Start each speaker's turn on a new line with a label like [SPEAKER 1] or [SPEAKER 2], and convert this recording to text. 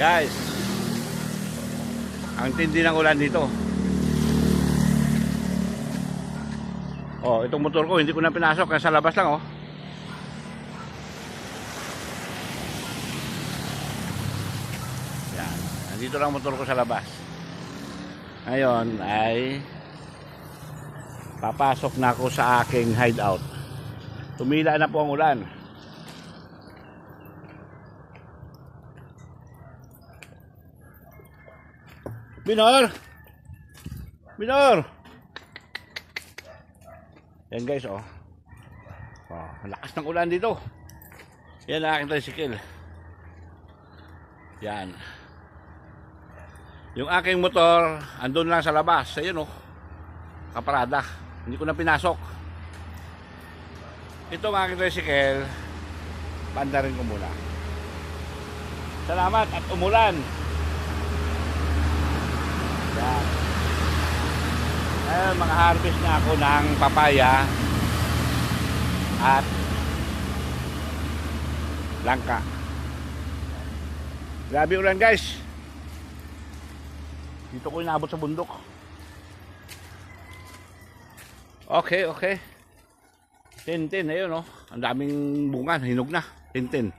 [SPEAKER 1] Guys, ang tindi ng ulan dito. Oh, itong motor ko hindi ko na pinasok kasi sa labas lang oh. Yan. Nandito lang ang motor ko sa labas. Ngayon ay papasok na ako sa aking hideout. Tumila na po ang ulan. Minor! Minor! Yan guys oh. Oh, lakas ng ulan dito. Yan ang aking tricycle. Yan. Yung aking motor, andun lang sa labas. Ayun oh. Kaparada. Hindi ko na pinasok. Ito ang aking tricycle. Panda rin ko muna. Salamat at umulan. Yan. Ngayon, mga harvest na ako ng papaya at langka. Grabe ulan guys. Dito ko inabot sa bundok. Okay, okay. Tintin, ayun oh. Ang daming bunga, hinog na. Tintin.